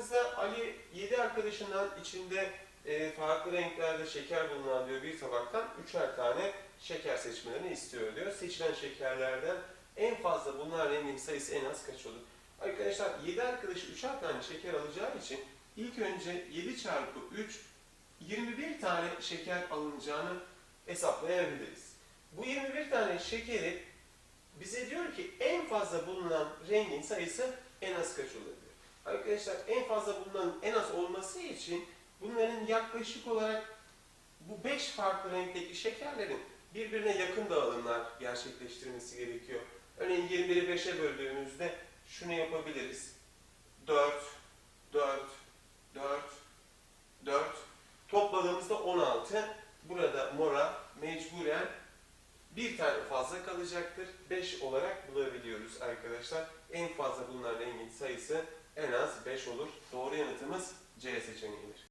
baktığımızda Ali 7 arkadaşından içinde e, farklı renklerde şeker bulunan diyor bir tabaktan üçer tane şeker seçmelerini istiyor diyor. Seçilen şekerlerden en fazla bulunan rengin sayısı en az kaç olur? Arkadaşlar 7 arkadaş üçer tane şeker alacağı için ilk önce 7 çarpı 3 21 tane şeker alınacağını hesaplayabiliriz. Bu 21 tane şekeri bize diyor ki en fazla bulunan rengin sayısı en az kaç olabilir? Arkadaşlar en fazla bulunan en az olması için bunların yaklaşık olarak bu 5 farklı renkteki şekerlerin birbirine yakın dağılımlar gerçekleştirmesi gerekiyor. Örneğin 21'i 5'e böldüğümüzde şunu yapabiliriz. 4, 4, 4, 4. Topladığımızda 16. Burada mora mecburen bir tane fazla kalacaktır. 5 olarak bulabiliyoruz arkadaşlar. En fazla bulunan rengin sayısı en az 5 olur. Doğru yanıtımız C seçeneğidir.